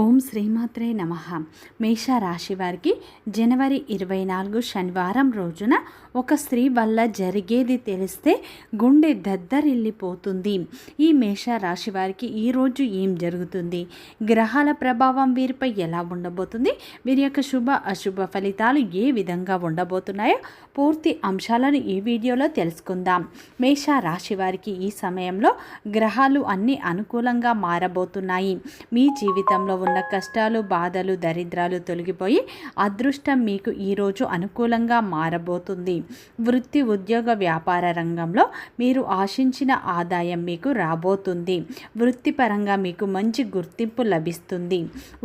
ఓం శ్రీమాత్రే నమ. మేషరాశి వారికి జనవరి ఇరవై నాలుగు శనివారం రోజున ఒక స్త్రీ వల్ల జరిగేది తెలిస్తే గుండె దద్దరిల్లిపోతుంది. ఈ మేషరాశి వారికి ఈరోజు ఏం జరుగుతుంది? గ్రహాల ప్రభావం వీరిపై ఎలా ఉండబోతుంది? వీరి యొక్క శుభ అశుభ ఫలితాలు ఏ విధంగా ఉండబోతున్నాయో పూర్తి అంశాలను ఈ వీడియోలో తెలుసుకుందాం. మేష రాశి వారికి ఈ సమయంలో గ్రహాలు అన్నీ అనుకూలంగా మారబోతున్నాయి. మీ జీవితంలో ఉన్న కష్టాలు బాధలు దరిద్రాలు తొలగిపోయి అదృష్టం మీకు ఈరోజు అనుకూలంగా మారబోతుంది. వృత్తి ఉద్యోగ వ్యాపార రంగంలో మీరు ఆశించిన ఆదాయం మీకు రాబోతుంది. వృత్తిపరంగా మీకు మంచి గుర్తింపు లభిస్తుంది.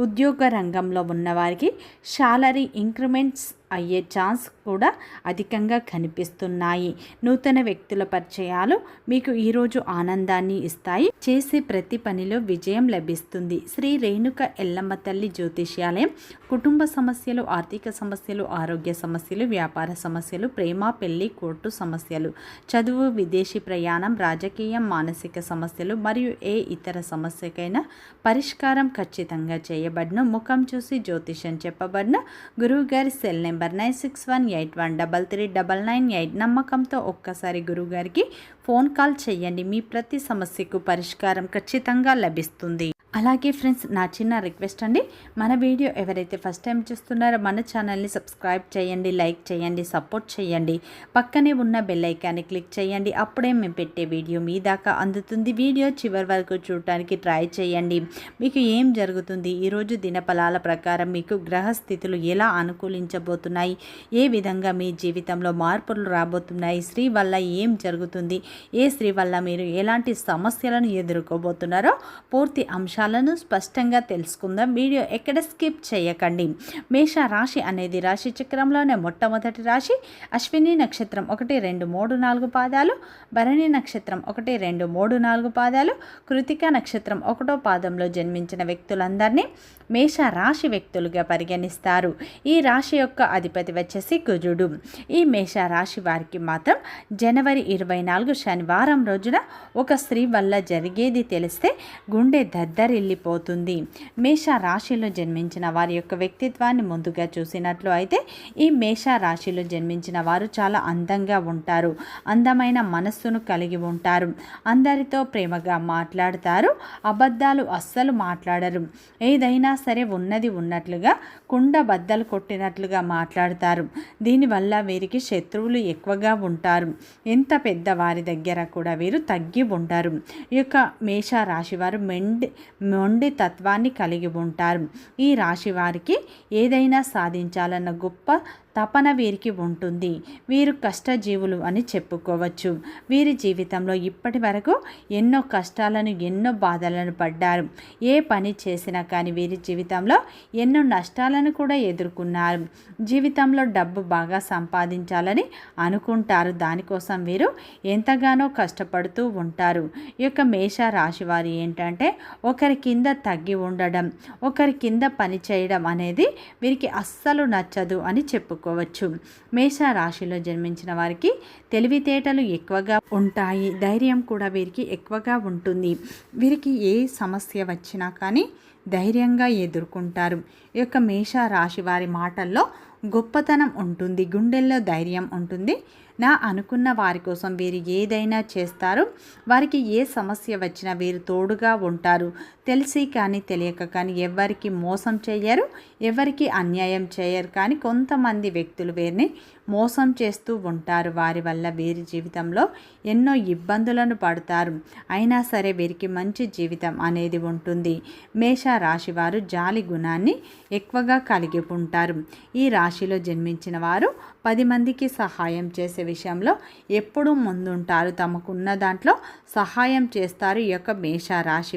ఉద్యోగ రంగంలో ఉన్నవారికి శాలరీ ఇంక్రిమెంట్స్ అయ్యే ఛాన్స్ కూడా అధికంగా కనిపిస్తున్నాయి. నూతన వ్యక్తుల పరిచయాలు మీకు ఈరోజు ఆనందాన్ని ఇస్తాయి. చేసే ప్రతి పనిలో విజయం లభిస్తుంది. శ్రీ రేణుక ఎల్లమ్మ తల్లి జ్యోతిష్యాలయం. కుటుంబ సమస్యలు ఆర్థిక సమస్యలు ఆరోగ్య సమస్యలు వ్యాపార సమస్యలు ప్రేమ పెళ్ళి కోర్టు సమస్యలు చదువు విదేశీ ప్రయాణం రాజకీయం మానసిక సమస్యలు మరియు ఏ ఇతర సమస్యకైనా పరిష్కారం ఖచ్చితంగా చేయబడిన ముఖం చూసి జ్యోతిషం చెప్పబడిన గురువుగారి cell number nine six one eight one double three double nine eight నమ్మకంతో ఒక్కసారి గురువుగారికి ఫోన్ కాల్ చేయండి. మీ ప్రతి సమస్యకు పరిష్కారం ఖచ్చితంగా లభిస్తుంది. అలాగే ఫ్రెండ్స్ నా చిన్న రిక్వెస్ట్ అండి. మన వీడియో ఎవరైతే ఫస్ట్ టైం చూస్తున్నారో మన ఛానల్ని సబ్స్క్రైబ్ చేయండి లైక్ చేయండి సపోర్ట్ చేయండి. పక్కనే ఉన్న బెల్ ఐకాన్ని క్లిక్ చేయండి. అప్పుడే మేము పెట్టే వీడియో మీ దాకా అందుతుంది. వీడియో చివరి వరకు చూడటానికి ట్రై చేయండి. మీకు ఏం జరుగుతుంది? ఈరోజు దినఫలాల ప్రకారం మీకు గ్రహస్థితులు ఎలా అనుకూలించబోతున్నాయి? ఏ విధంగా మీ జీవితంలో మార్పులు రాబోతున్నాయి? స్త్రీ వల్ల ఏం జరుగుతుంది? ఏ స్త్రీ వల్ల మీరు ఎలాంటి సమస్యలను ఎదుర్కోబోతున్నారో పూర్తి అంశం అంశాలను స్పష్టంగా తెలుసుకుందాం. వీడియో ఎక్కడ స్కిప్ చేయకండి. మేష రాశి అనేది రాశి చక్రంలోనే మొట్టమొదటి రాశి. అశ్విని నక్షత్రం ఒకటి రెండు మూడు నాలుగు పాదాలు. భరణి నక్షత్రం ఒకటి రెండు మూడు నాలుగు పాదాలు. కృతిక నక్షత్రం ఒకటో పాదంలో జన్మించిన వ్యక్తులందరినీ మేష రాశి వ్యక్తులుగా పరిగణిస్తారు. ఈ రాశి యొక్క అధిపతి వచ్చేసి కుజుడు. ఈ మేష రాశి వారికి మాత్రం జనవరి ఇరవై నాలుగు శనివారం రోజున ఒక స్త్రీ వల్ల జరిగేది తెలిస్తే గుండె దద్ద దద్దరిల్లిపోతుంది మేష రాశిలో జన్మించిన వారి యొక్క వ్యక్తిత్వాన్ని ముందుగా చూసినట్లు అయితే ఈ మేష రాశిలో జన్మించిన వారు చాలా అందంగా ఉంటారు. అందమైన మనస్సును కలిగి ఉంటారు. అందరితో ప్రేమగా మాట్లాడతారు. అబద్ధాలు అస్సలు మాట్లాడరు. ఏదైనా సరే ఉన్నది ఉన్నట్లుగా కుండ బద్దలు కొట్టినట్లుగా మాట్లాడతారు. దీనివల్ల వీరికి శత్రువులు ఎక్కువగా ఉంటారు. ఎంత పెద్ద వారి దగ్గర కూడా వీరు తగ్గి ఉంటారు ఈ యొక్క మేష రాశి వారు మెండి మొండి తత్వాన్ని కలిగి ఉంటారు. ఈ రాశి వారికి ఏదైనా సాధించాలన్న గొప్ప తపన వీరికి ఉంటుంది. వీరు కష్టజీవులు అని చెప్పుకోవచ్చు. వీరి జీవితంలో ఇప్పటి వరకు ఎన్నో కష్టాలను ఎన్నో బాధలను పడ్డారు. ఏ పని చేసినా కానీ వీరి జీవితంలో ఎన్నో నష్టాలను కూడా ఎదుర్కొన్నారు. జీవితంలో డబ్బు బాగా సంపాదించాలని అనుకుంటారు. దానికోసం వీరు ఎంతగానో కష్టపడుతూ ఉంటారు. ఈ యొక్క మేష రాశి వారు ఏంటంటే ఒకరి కింద తగ్గి ఉండడం ఒకరి కింద పని చేయడం అనేది వీరికి అస్సలు నచ్చదు అని చెప్పుకో చెప్పుకోవచ్చు. మేష రాశిలో జన్మించిన వారికి తెలివితేటలు ఎక్కువగా ఉంటాయి. ధైర్యం కూడా వీరికి ఎక్కువగా ఉంటుంది. వీరికి ఏ సమస్య వచ్చినా కానీ ధైర్యంగా ఎదుర్కొంటారు. ఈ యొక్క మేష రాశి వారి మాటల్లో గొప్పతనం ఉంటుంది. గుండెల్లో ధైర్యం ఉంటుంది. నా అనుకున్న వారి కోసం వీరు ఏదైనా చేస్తారు. వారికి ఏ సమస్య వచ్చినా వీరు తోడుగా ఉంటారు. తెలిసి కానీ తెలియక కానీ ఎవరికి మోసం చేయరు ఎవరికి అన్యాయం చేయరు కానీ కొంతమంది వ్యక్తులు వీరిని మోసం చేస్తూ ఉంటారు. వారి వల్ల వీరి జీవితంలో ఎన్నో ఇబ్బందులను పడతారు. అయినా సరే వీరికి మంచి జీవితం అనేది ఉంటుంది. మేష రాశి వారు జాలి గుణాన్ని ఎక్కువగా కలిగి ఉంటారు. ఈ రాశిలో జన్మించిన వారు పది మందికి సహాయం చేసే విషయంలో ఎప్పుడూ ముందుంటారు. తమకున్న దాంట్లో సహాయం చేస్తారు ఈ యొక్క మేష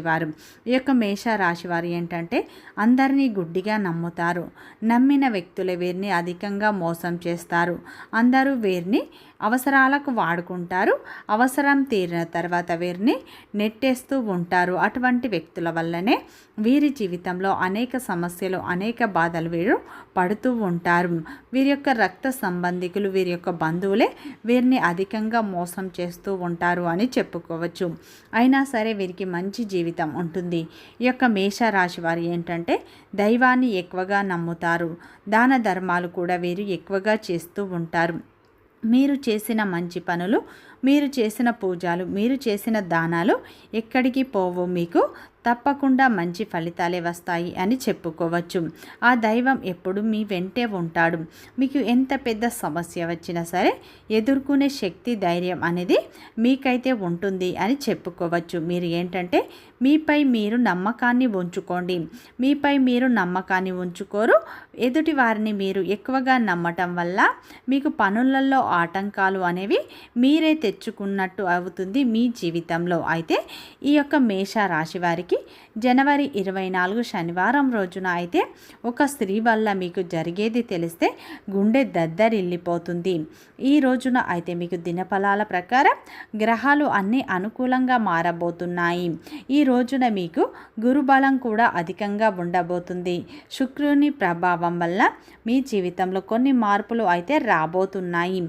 వారు. ఈ యొక్క మేష రాశి వారు ఏంటంటే అందరినీ గుడ్డిగా నమ్ముతారు. నమ్మిన వ్యక్తులే వీరిని అధికంగా మోసం చేస్తారు. అందరూ వీరిని అవసరాలకు వాడుకుంటారు. అవసరం తీరిన తర్వాత వీరిని నెట్టేస్తూ ఉంటారు. అటువంటి వ్యక్తుల వల్లనే వీరి జీవితంలో అనేక సమస్యలు అనేక బాధలు వీరు పడుతూ ఉంటారు. వీరి యొక్క రక్త సంబంధికులు వీరి యొక్క బంధువులే వీరిని అధికంగా మోసం చేస్తూ ఉంటారు అని చెప్పుకోవచ్చు. అయినా సరే వీరికి మంచి జీవితం ఉంటుంది. ఈ యొక్క మేషరాశి వారు ఏంటంటే దైవాన్ని ఎక్కువగా నమ్ముతారు. దాన ధర్మాలు కూడా వీరు ఎక్కువగా చేస్తూ ఉంటారు. మీరు చేసిన మంచి పనులు మీరు చేసిన పూజలు మీరు చేసిన దానాలు ఎక్కడికి పోవు మీకు తప్పకుండా మంచి ఫలితాలే వస్తాయి అని చెప్పుకోవచ్చు. ఆ దైవం ఎప్పుడు మీ వెంటే ఉంటాడు. మీకు ఎంత పెద్ద సమస్య వచ్చినా సరే ఎదుర్కొనే శక్తి ధైర్యం అనేది మీకైతే ఉంటుంది అని చెప్పుకోవచ్చు. మీరు ఏంటంటే మీపై మీరు నమ్మకాన్ని ఉంచుకోండి. మీపై మీరు నమ్మకాన్ని ఉంచుకోరు. ఎదుటి వారిని మీరు ఎక్కువగా నమ్మటం వల్ల మీకు పనులలో ఆటంకాలు అనేవి మీరే తెచ్చుకున్నట్టు అవుతుంది మీ జీవితంలో. అయితే ఈ యొక్క మేష రాశి వారికి జనవరి ఇరవై నాలుగు శనివారం రోజున అయితే ఒక స్త్రీ వల్ల మీకు జరిగేది తెలిస్తే గుండె దద్దరిల్లిపోతుంది. ఈ రోజున అయితే మీకు దినఫలాల ప్రకారం గ్రహాలు అన్నీ అనుకూలంగా మారబోతున్నాయి. ఈ రోజున మీకు గురుబలం కూడా అధికంగా ఉండబోతుంది. శుక్రుని ప్రభావం వల్ల మీ జీవితంలో కొన్ని మార్పులు అయితే రాబోతున్నాయి.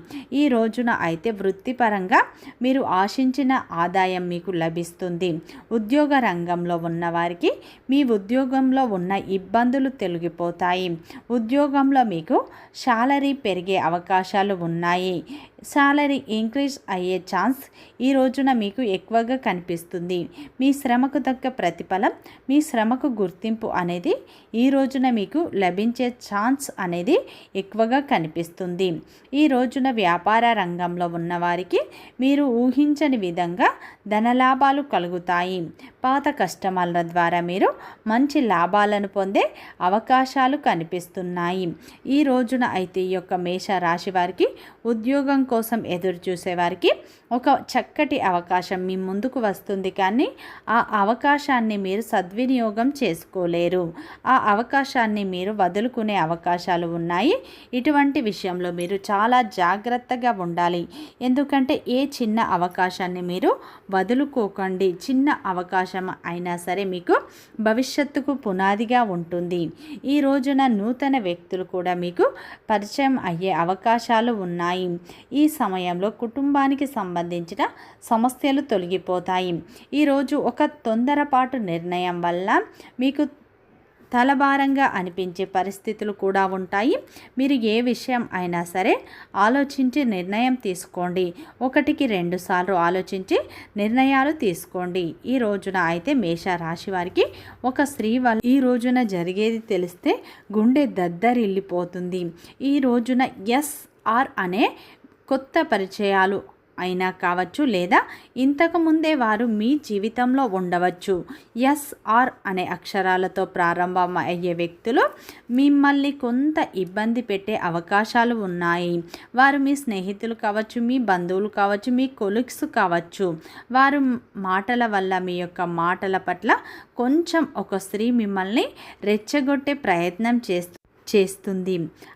ఈ రోజున అయితే వృత్తిపరంగా మీరు ఆశించిన ఆదాయం మీకు లభిస్తుంది. ఉద్యోగ రంగంలో ఉద్యోగంలో ఉన్నవారికి మీ ఉద్యోగంలో ఉన్న ఇబ్బందులు తొలగిపోతాయి. ఉద్యోగంలో మీకు శాలరీ పెరిగే అవకాశాలు ఉన్నాయి. శాలరీ ఇంక్రీజ్ అయ్యే ఛాన్స్ ఈ రోజున మీకు ఎక్కువగా కనిపిస్తుంది. మీ శ్రమకు తగ్గ ప్రతిఫలం మీ శ్రమకు గుర్తింపు అనేది ఈ రోజున మీకు లభించే ఛాన్స్ అనేది ఎక్కువగా కనిపిస్తుంది. ఈ రోజున వ్యాపార రంగంలో ఉన్నవారికి మీరు ఊహించని విధంగా ధనలాభాలు కలుగుతాయి. పాత కస్టమర్ల ద్వారా మీరు మంచి లాభాలను పొందే అవకాశాలు కనిపిస్తున్నాయి. ఈ రోజున అయితే ఈ యొక్క మేష రాశి వారికి ఉద్యోగం కోసం ఎదురు చూసేవారికి ఒక చక్కటి అవకాశం మీ ముందుకు వస్తుంది కానీ ఆ అవకాశాన్ని మీరు సద్వినియోగం చేసుకోలేరు. ఆ అవకాశాన్ని మీరు వదులుకునే అవకాశాలు ఉన్నాయి. ఇటువంటి విషయంలో మీరు చాలా జాగ్రత్తగా ఉండాలి. ఎందుకంటే ఏ చిన్న అవకాశాన్ని మీరు వదులుకోకండి. చిన్న అవకాశం అయినా సరే మీకు భవిష్యత్తుకు పునాదిగా ఉంటుంది. ఈ రోజున నూతన వ్యక్తులు కూడా మీకు పరిచయం అయ్యే అవకాశాలు ఉన్నాయి. ఈ ఈ సమయంలో కుటుంబానికి సంబంధించిన సమస్యలు తొలగిపోతాయి. ఈరోజు ఒక తొందరపాటు నిర్ణయం వల్ల మీకు తలభారంగా అనిపించే పరిస్థితులు కూడా ఉంటాయి. మీరు ఏ విషయం అయినా సరే ఆలోచించి నిర్ణయం తీసుకోండి. ఒకటికి రెండు సార్లు ఆలోచించి నిర్ణయాలు తీసుకోండి. ఈ రోజున అయితే మేష రాశి వారికి ఒక స్త్రీ వల్ల ఈ రోజున జరిగేది తెలిస్తే గుండె దద్దరిల్లిపోతుంది. ఈ రోజున ఎస్ఆర్ అనే కొత్త పరిచయాలు అయినా కావచ్చు లేదా ఇంతకుముందే వారు మీ జీవితంలో ఉండవచ్చు. ఎస్ఆర్ అనే అక్షరాలతో ప్రారంభం అయ్యే వ్యక్తులు మిమ్మల్ని కొంత ఇబ్బంది పెట్టే అవకాశాలు ఉన్నాయి. వారు మీ స్నేహితులు కావచ్చు మీ బంధువులు కావచ్చు మీ కొలిక్స్ కావచ్చు. వారు మాటల వల్ల మీ యొక్క మాటల పట్ల కొంచెం ఒక స్త్రీ మిమ్మల్ని రెచ్చగొట్టే ప్రయత్నం చేస్తూ చేస్తుంది.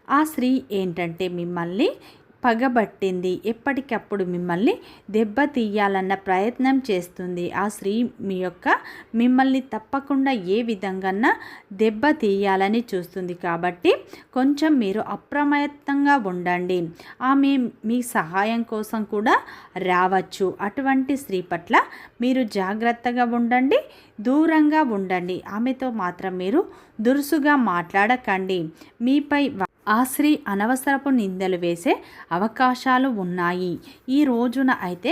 ఆ స్త్రీ ఏంటంటే మిమ్మల్ని పగబట్టింది. ఎప్పటికప్పుడు మిమ్మల్ని దెబ్బ తీయాలన్న ప్రయత్నం చేస్తుంది. ఆ స్త్రీ మీ యొక్క మిమ్మల్ని తప్పకుండా ఏ విధంగా దెబ్బ తీయాలని చూస్తుంది. కాబట్టి కొంచెం మీరు అప్రమత్తంగా ఉండండి. ఆమె మీ సహాయం కోసం కూడా రావచ్చు. అటువంటి స్త్రీ పట్ల మీరు జాగ్రత్తగా ఉండండి. దూరంగా ఉండండి. ఆమెతో మాత్రం మీరు దురుసుగా మాట్లాడకండి. మీపై ఆ స్త్రీ అనవసరపు నిందలు వేసే అవకాశాలు ఉన్నాయి. ఈ రోజున అయితే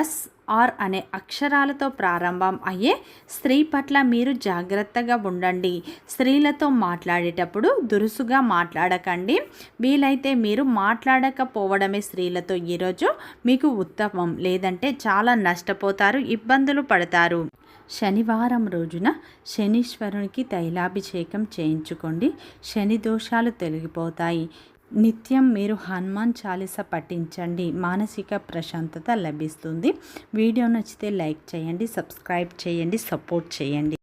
ఎస్ ఆర్ అనే అక్షరాలతో ప్రారంభం అయ్యే స్త్రీ పట్ల మీరు జాగ్రత్తగా ఉండండి. స్త్రీలతో మాట్లాడేటప్పుడు దురుసుగా మాట్లాడకండి. వీలైతే మీరు మాట్లాడకపోవడమే స్త్రీలతో ఈరోజు మీకు ఉత్తమం. లేదంటే చాలా నష్టపోతారు ఇబ్బందులు పడతారు. శనివారం రోజున శనీశ్వరునికి తైలాభిషేకం చేయించుకోండి. శని దోషాలు తొలగిపోతాయి. నిత్యం మీరు హనుమాన్ చాలీస పఠించండి. మానసిక ప్రశాంతత లభిస్తుంది. వీడియో నచ్చితే లైక్ చేయండి సబ్స్క్రైబ్ చేయండి సపోర్ట్ చేయండి.